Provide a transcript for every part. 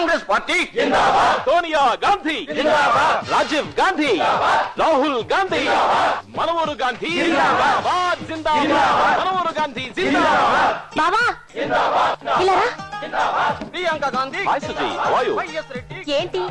Congress party Sonia Gandhi Rajiv Gandhi Rahul Gandhi మనవరు గాంధీ జిందాబాద్. జిందాబాద్. మనవరు గాంధీ. ప్రియాంక గాంధీ ఏంటి?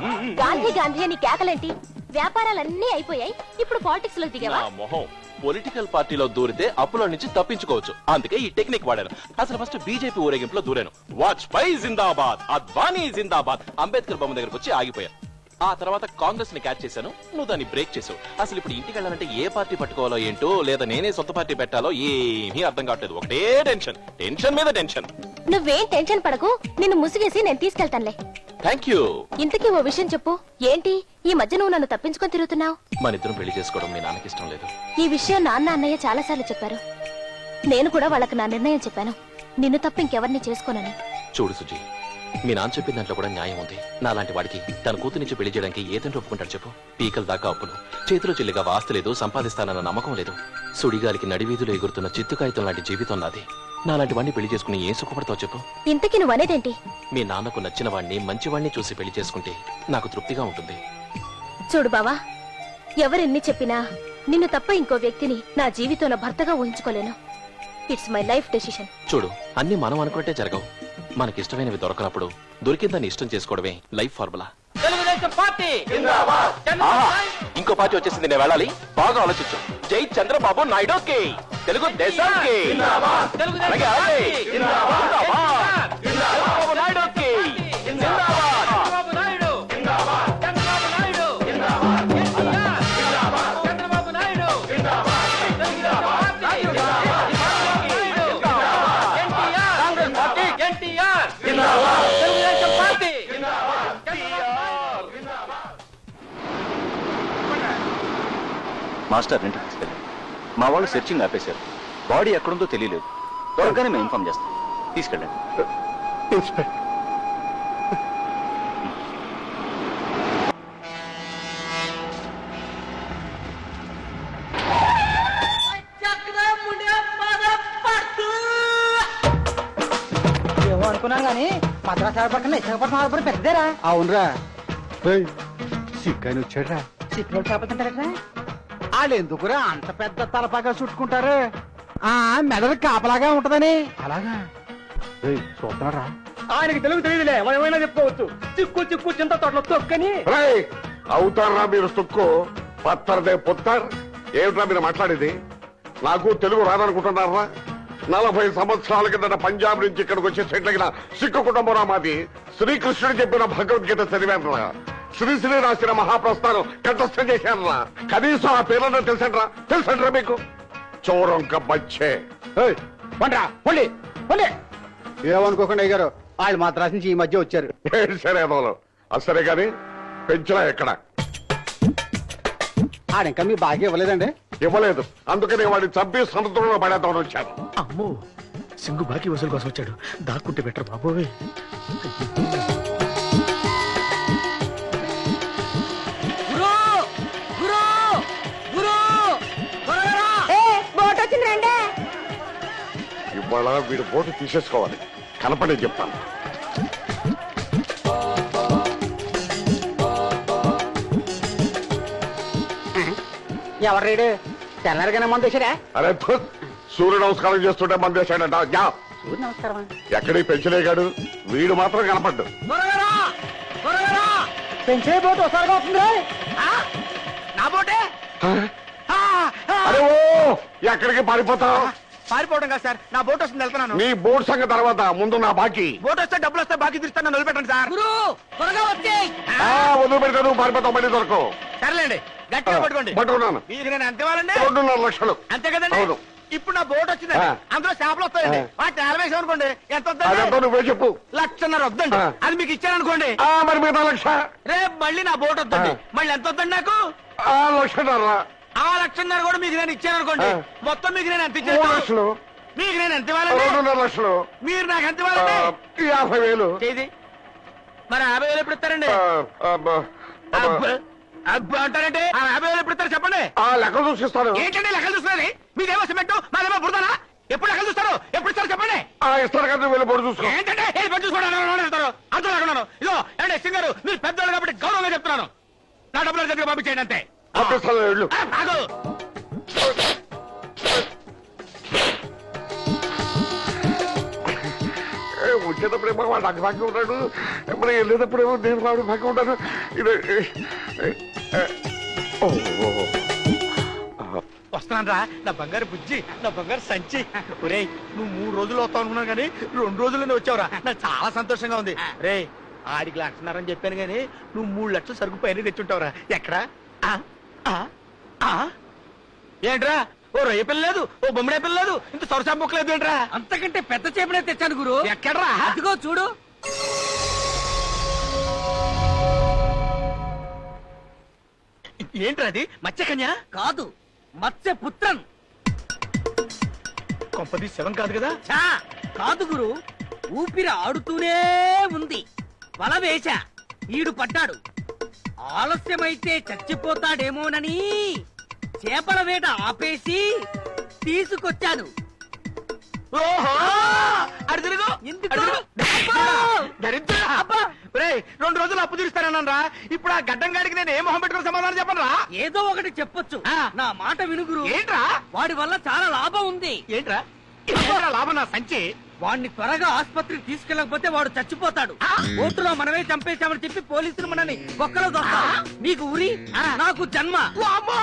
గాంధీ గాంధీ అని కేకలేంటి? వ్యాపారాలన్నీ అయిపోయాయి. ఇప్పుడు పాలిటిక్స్లో దిగావా? నా మొహం పొలిటికల్ పార్టీలో దూరితే అప్పుల నుంచి తప్పించుకోవచ్చు. అందుకే ఈ టెక్నిక్ వాడాను. అసలు ఫస్ట్ బీజేపీ ఊరేగింపులో దూరాను. వాజ్పేయి జిందాబాద్ అద్వానీ జిందాబాద్. అంబేద్కర్ బొమ్మ దగ్గరకు వచ్చి ఆగిపోయాను ఆ తర్వాత కాంగ్రెస్ని క్యాచ్ చేశాను. నువ్వు దాన్ని బ్రేక్ చేసావు. అసలు ఇప్పుడు ఇంటికి వెళ్ళాలంటే ఏ పార్టీ పట్టుకోవాలో ఏంటో లేదా నేనే సొంత పార్టీ పెట్టాలో ఏమీ అర్థం కావట్లేదు. ఒకటే టెన్షన్ టెన్షన్ మీద టెన్షన్ నువ్వేం టెన్షన్ పడకు. నిన్ను ముసిగేసి నేను తీసుకెళ్తానులే. థ్యాంక్ యూ ఇంతకీ ఓ విషయం చెప్పు. ఏంటి? ఈ మధ్య నువ్వు నన్ను తప్పించుకొని తిరుగుతున్నావు? మన ఇద్దరం పెళ్ళి చేసుకోవడం మీ నాన్నకి ఇష్టం లేదు. ఈ విషయం నాన్న అన్నయ్య చాలాసార్లు చెప్పారు. నేను కూడా వాళ్ళకి నా నిర్ణయం చెప్పాను. నిన్ను తప్ప ఇంకెవరిని చేసుకోనని. చూడు సుజీ మీ నాన్న చెప్పిన దాంట్లో కూడా న్యాయం ఉంది. నాలాంటి వాడికి తన కూతురించి పెళ్ళి చేయడానికి ఏదంటే ఒప్పుకుంటాడు చెప్పు? పీకల దాకా అప్పులు. చేతిలో చెల్లిగా వాస్తు లేదు సంపాదిస్తానన్న నమ్మకం లేదు. సుడిగాలికి నడివీధిలో ఎగురుతున్న చిత్తు కాగితం లాంటి జీవితం నాది. నాలాంటి వాడిని పెళ్ళి చేసుకుని ఏం సుఖపడతావు చెప్పు? ఇంతకీ నువ్వు అనేదేంటి మీ నాన్నకు నచ్చిన వాడిని మంచివాడిని చూసి పెళ్ళి చేసుకుంటే నాకు తృప్తిగా ఉంటుంది. చూడు బావా ఎవరెన్ని చెప్పినా నిన్ను తప్ప ఇంకో వ్యక్తిని నా జీవితంలో భర్తగా ఊహించుకోలేను. ఇట్స్ మై లైఫ్ డెసిషన్ చూడు అన్ని మనం అనుకుంటే జరగవు. మనకిష్టమైనవి దొరకనప్పుడు దొరికిందని ఇష్టం చేసుకోవడమే లైఫ్ ఫార్ములా. తెలుగుదేశం పార్టీ! ఆహా, ఇంకో పార్టీ వచ్చేసింది నేను వెళ్ళాలి? బాగా ఆలోచించు. జై చంద్రబాబు నాయుడు కి తెలుగు దేశానికి. అలాగే, అలాగే. జిందాబాద్. చంద్రబాబు జిందాబాద్. మాస్టర్ తీసుకెళ్ళి మా వాళ్ళు సెర్చింగ్ ఆపేశారు. బాడీ ఎక్కడుందో తెలియలేదు. త్వరగానే మేము ఇన్ఫార్మ్ చేస్తాం. తీసుకెళ్ళండి. ఏమో అనుకున్నాను కానీ మద్రాసు ఆడపడుకున్న విశాఖపట్నం ఆడపడి పెద్దదేరా. అవునరా. ఏయ్, సిక్కని వచ్చాడురా. చిక్కుడు చేపలు ఎందుకురా అంత పెద్ద తలపాగా చుట్టుకుంటారు? ఆ మెదడు కాపలాగా ఉంటదని. అలాగా? చూస్తున్నారా ఆయనకి తెలుగు తెలియదులే ఏమైనా చెప్పుకోవచ్చు. చిక్కు చిక్కు చింత తోటలో తొక్కని. అవుతారా మీరు సుక్కు. పత్తరదే పుత్తర్. ఏమిట్రా మీరు మాట్లాడేది? నాకు తెలుగు రాదనుకుంటున్నారా నలభై సంవత్సరాల కిందట పంజాబ్ నుంచి ఇక్కడికి వచ్చి సెటిల్ అయిన సిక్కు కుటుంబం మాది. శ్రీకృష్ణుడు చెప్పిన భగవద్గీత చదివానురా. శ్రీశ్రీ రాసిన మహాప్రస్థానం కంఠస్థం చేశానురా. కనీసం ఆ పేర్లను తెలుసంట్రా? తెలుసంట్రా మీకు? చోరం బచ్చే. ఏయ్, పండ్రా పొండి పొండి. ఏమనుకోకండి అయ్యారు వాళ్ళు మద్రాసు నుంచి ఈ మధ్య వచ్చారు. సరే అదోలు అసరే గాని పెంచలా ఎక్కడ? ఆడ ఇంకా మీ బాగా ఇవ్వలేదండి? ఇవ్వలేదు. అందుకని వాడిని చంపి సముద్రంలో పడేద్దామని వచ్చాను. అమ్మో సింగు బాకీ వసూలు కోసం వచ్చాడు. దాక్కుంటే బెటర్ బాబోయ్. ఇవాళ వీడు బోటు తీసేసుకోవాలి. కనపడే చెప్తాను. ఎవరు రేడు? తెల్లారిగానే మంది అరే థు, సూర్య నమస్కారం చేస్తుంటే మన దేశాడంట యా. సూర్య నమస్కారం ఎక్కడి పెంచలేగాడు వీడు మాత్రం కనపడ్డు. పెంచే బోటు ఒకసారిగా వస్తుంది నా బోటే? అరే ఓ! ఎక్కడికి పారిపోతావు? పారిపోవడం కాదు సార్. నా బోట్ వస్తుంది వెళ్తున్నాను. నీ బోట్ సంగతి తర్వాత ముందు నా బాకీ. బోట్ వస్తే డబ్బులు వస్తే బాకీ తీస్తాను వదిలిపెట్టండి సార్. గురు త్వరగా వచ్చే. ఆ, వదిలి పెడితే నువ్వు పారిపోతావు మళ్ళీ దొరకవు. సర్లేండి గట్టిగా పట్టుకోండి. పట్టుకున్నాను. మీకు నేను ఎంత ఇవ్వాలండి రెండున్నర లక్షలు. అంతే కదండి? అవును. ఇప్పుడు నా బోట్ వచ్చిందండి ఆ. అందులో చేపలు వస్తాయండి. ఆ. వాటి నేల వేసాం అనుకోండి ఎంత అదంతా వద్దండి నువ్వే చెప్పు. లక్షన్నర వద్దండి. ఆ. అది మీకు ఇచ్చాను అనుకోండి ఆ మరి మిగతా లక్ష? రేపు మళ్ళీ నా బోట్ వద్దండి. ఆ. మళ్ళీ ఎంత వద్దండి నాకు? ఆ లక్షన్నర. ఆ లక్షన్నర కూడా మీకు నేను ఇచ్చాను అనుకోండి. మొత్తం మీకు నేను ఎంత మూడు ఇచ్చాను లక్షలు మీకు నేను ఎంత ఇవ్వాలండి రెండున్నర లక్షలు మీరు నాకు ఎంత ఇవ్వాలండి యాభై వేలు మరి యాభై వేలు ఎప్పుడు ఇస్తారండి అబ్బా, అంటారంటే ఆ యాభై వేలు ఎప్పుడు ఇస్తారు చెప్పండి ఆ లెక్క చూసిస్తాను ఏంటండి లెక్కలు చూస్తున్నది మీదేమో సిమెంట్ మాదేమో బుడదనా ఎప్పుడు లెక్కలు చూస్తారు ఎప్పుడు ఇస్తారు చెప్పండి ఆ ఇస్తారు కదా వెళ్ళి పొడి చూసుకో ఏంటంటే ఏ పని చూసుకోవడానికి ఇస్తారు అంత లేకున్నాను ఇదో ఏమండి సింగారు మీరు పెద్దవాళ్ళు కాబట్టి గౌరవంగా చెప్తున్నాను నా డబ్బులు దగ్గర పంపించేయండి అంతే పంపిస్తాను వెళ్ళు. వచ్చేటప్పుడేమో వాడు నాకు భాగ్యం ఉంటాడు. మరి వెళ్ళేటప్పుడేమో నేను వాడు భాగ్యం ఉంటాను ఇది. వస్తున్నాను రా నా బంగారు బుజ్జి నా బంగారు సంచి. ఒరేయ్ నువ్వు మూడు రోజులు వస్తావు అనుకున్నాను కానీ రెండు రోజుల్లోనే వచ్చావురా. నాకు చాలా సంతోషంగా ఉంది. రే ఆడికి లక్షన్నరని చెప్పాను కానీ నువ్వు మూడు లక్షలు సరుకు పైన తెచ్చుంటావురా. ఎక్కడా? ఏంట్రా? ఓ రొయ్య పిల్ల లేదు ఓ బొమ్మడే పిల్ల లేదు ఇంత సొరసా బుక్ లేదు ఏంట్రా? అంతకంటే పెద్ద చేపనే తెచ్చాను గురు. ఎక్కడ్రా? అదిగో చూడు. ఏంట్రా అది? మత్స్యకన్యా? కాదు మత్స్య పుత్రన్. కొంపది శవం కాదు కదా? ఛా కాదు గురు. ఊపిరి ఆడుతూనే ఉంది. వల వేశా. ఈడు పడ్డాడు. ఆలస్యమైతే చచ్చిపోతాడేమోనని చేపల వేట ఆపేసి తీసుకొచ్చాను. రెండు రోజులు అప్పు తీరుస్తానన్నా ఇప్పుడు ఆ గడ్డం గాడికి నేను ఏ మొహం పెట్టుకుని సమాధానం చెప్పను రా ఏదో ఒకటి చెప్పొచ్చు. నా మాట వినుగురు. ఏంట్రా? వాడి వల్ల చాలా లాభం ఉంది. ఏంట్రా? ఏంట్రా లాభం నా సంచి? వాడిని త్వరగా ఆసుపత్రికి తీసుకెళ్ళకపోతే వాడు చచ్చిపోతాడు. ఓటులో మనమే చంపేశామని చెప్పి పోలీసులు మనని ఒక్కలో దొరుకుతారు నీకు ఉరి నాకు జన్మ. వామ్మో!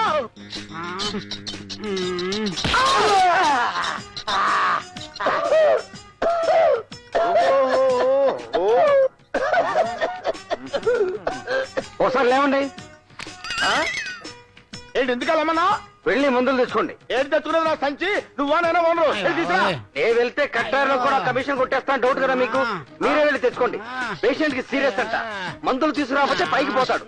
ఒకసారి లేవండి. ఏంటి ఎందుకు వెళ్ళమన్నా వెళ్ళి మందులు తెచ్చుకోండి. ఏంటి తెచ్చుకున్నది నా సంచి? నువ్వా నేనా ఓనరు? వెళ్ళి తీసురా. ఏ వెళ్తే కట్టారులో కూడా కమిషన్ కొట్టేస్తాను డౌట్ కదా మీకు? మీరే వెళ్ళి తెచ్చుకోండి. పేషెంట్కి సీరియస్ అంట. మందులు తీసుకురాకపోతే పైకి పోతాడు?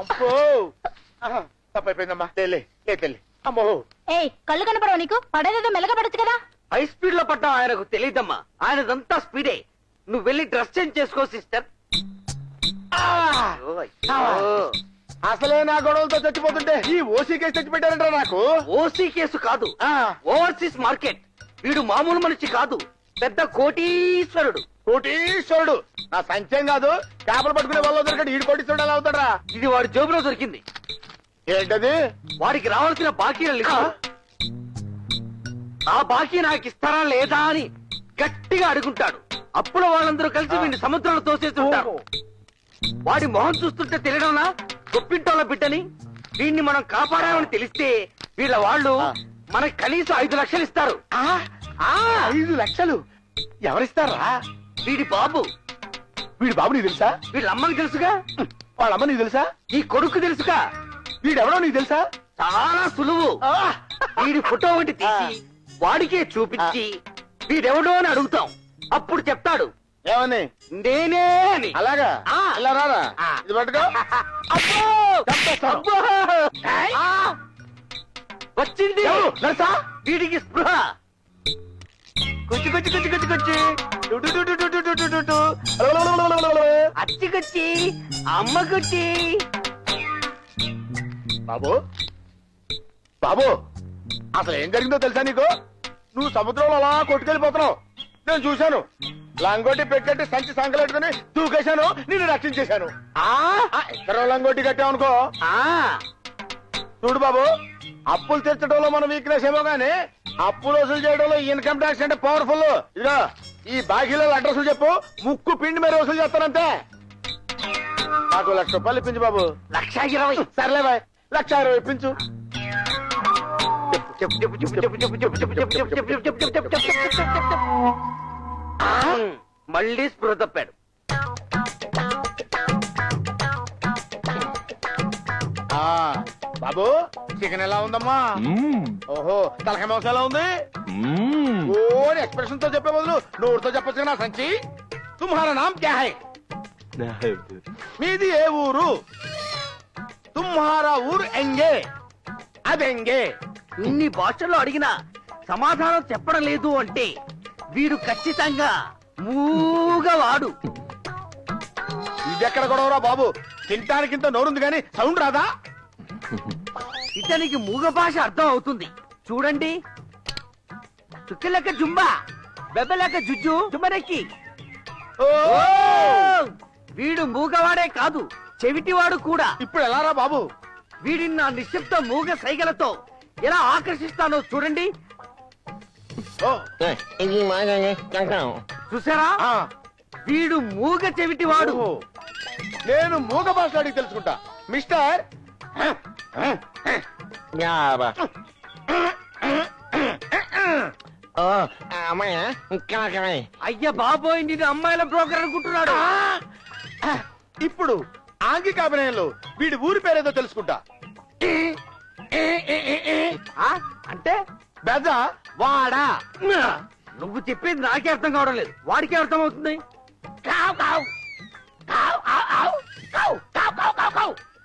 అమ్మో తప్పైపోయిందమ్మా. తెల్లి ఏ తెల్లి అమ్మో. ఏయ్ కళ్ళు కనపడవు నీకు? పడేదేదో మెల్లగపడచ్చు కదా. హై స్పీడ్లో పడ్డా ఆయనకు తెలియదమ్మా ఆయనదంతా స్పీడే నువ్వు వెళ్ళి డ్రెస్ చేంజ్ చేసుకో సిస్టర్ అసలే నా గొడవలతో చచ్చిపోతుంటే ఈ ఓసీ కేసు తెచ్చి పెట్టారంటారా నాకు? ఓసీ కేసు కాదు. ఆ, ఓవర్సీస్ మార్కెట్ వీడు మామూలు మనిషి కాదు. పెద్ద కోటీశ్వరుడు. కోటీశ్వరుడు. నా సంచయం కాదు. చేపలు పట్టుకునే వాళ్ళు దొరికాడు. ఈడు కోటీశ్వరుడు ఎలా అవుతాడా ఇది వాడి జోబులో దొరికింది. ఏంటది? వాడికి రావాల్సిన బాకీల లిస్టు ఆ బాకీ నాకు ఇస్తారా లేదా అని గట్టిగా అడుగుంటాడు. అప్పుడు వాళ్ళందరూ కలిసి వీడిని సముద్రంలో తోసేస్తుంటారు వాడి మొహం చూస్తుంటే తెలియడంలా? గొప్పింటోళ్ళ బిడ్డని వీడిని మనం కాపాడామని తెలిస్తే వీళ్ళ వాళ్ళు మనకి కనీసం ఐదు లక్షలు ఇస్తారు. ఐదు లక్షలు? ఎవరిస్తారా? వీడి బాబు. వీడి బాబు నీకు తెలుసా? వీళ్ళ అమ్మకి తెలుసుగా? వాళ్ళ అమ్మ నీకు తెలుసా? ఈ కొడుకు తెలుసుగా? వీడెవడో నీకు తెలుసా? చాలా సులువు. వీడి ఫోటో ఒకటి తీసి వాడికే చూపించి వీడెవడో అని అడుగుతాం అప్పుడు చెప్తాడు ఏమని నేనే అని అలాగా ఆ. ఇలా రారా ఆ. ఇది పట్టుకో అబ్బో! చంపేస్తాను. అబ్బో! ఆ! వచ్చింది ఎవరు? నర్సా? వీడికి స్పృహ కుచ్చి కుచ్చి కుచ్చి కుచ్చి కుచ్చి టు టు టు టు టు టు టు టు టు. అచ్చికొచ్చి అమ్మకొచ్చి బాబు బాబు అసలు ఏం జరిగిందో తెలుసా నీకు నువ్వు సముద్రంలో అలా కొట్టుకెళ్ళిపోతున్నావు. నేను చూశాను. లంగోటి పెట్టేట్టు సంచి సంకలెట్టుకుని దూకేశాను నిన్ను రక్షించేశాను. ఇద్దరు లంగోటి కట్టామనుకో ఆ? చూడు బాబు అప్పులు తీర్చడంలో మన వీక్నెస్ ఏమో గానీ అప్పులు వసూలు చేయడంలో ఇన్కమ్ ట్యాక్స్ అంటే పవర్ఫుల్ ఇదిగో ఈ బాకీలో అడ్రస్లు చెప్పు ముక్కు పిండి మీద వసూలు చేస్తానంతే. నాకు లక్ష రూపాయలు ఇప్పించు బాబు. లక్ష ఇరవై. సర్లే బాయ్ లక్ష ఇరవై ఇప్పించు. మళ్ళీ స్పృహ తప్పాడు. ఆ బాబు చికెన్ ఎలా ఉందమ్మా? ఓహో తలకాయ మాంసం ఎలా ఉంది? ఓ ఎక్స్ప్రెషన్తో చెప్పే బదులు నోరుతో చెప్పొచ్చు నా సంచి? తుమ్హారా నామ్ క్యా హై? మీది ఏ ఊరు? తుమ్హారా ఊరు ఎంగే? అదెంగే? ఇన్ని భాషల్లో అడిగినా సమాధానం చెప్పడం లేదు అంటే వీడు ఖచ్చితంగా మూగవాడు ఇది ఎక్కడ గొడవరా బాబు? తింటానికి ఇంత నోరుంది కానీ సౌండ్ రాదా? ఇతనికి మూగ భాష అర్థం అవుతుంది. చూడండి. చుక్కలెక్క జుంబా బెబ్బలెక్క జుజ్జు జుమ్మరెక్కి! వీడు మూగవాడే కాదు చెవిటివాడు కూడా. ఇప్పుడు ఎలారా బాబు? వీడిని నా నిశ్శబ్ద మూగ సైగలతో ఎలా ఆకర్షిస్తానో చూడండి. ఓ! చూసారా? ఆ, వీడు మూగ చెవిటివాడు. ఓహో. నేను మూగ భాష అడిగి తెలుసుకుంటా. మిస్టర్? అయ్య బాబోయ్ నేను అమ్మాయిల బ్రోకర్ అనుకుంటున్నాడు. ఇప్పుడు ఆంగిక అభినయంలో వీడి ఊరి పేరేదో తెలుసుకుంటా? అంటే? బెజ? వాడా? నువ్వు చెప్పేది నాకే అర్థం కావడం లేదు. వాడికి అర్థం అవుతుంది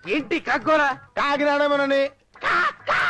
ఏంటి కగ్గోరా కాకినాడమేనని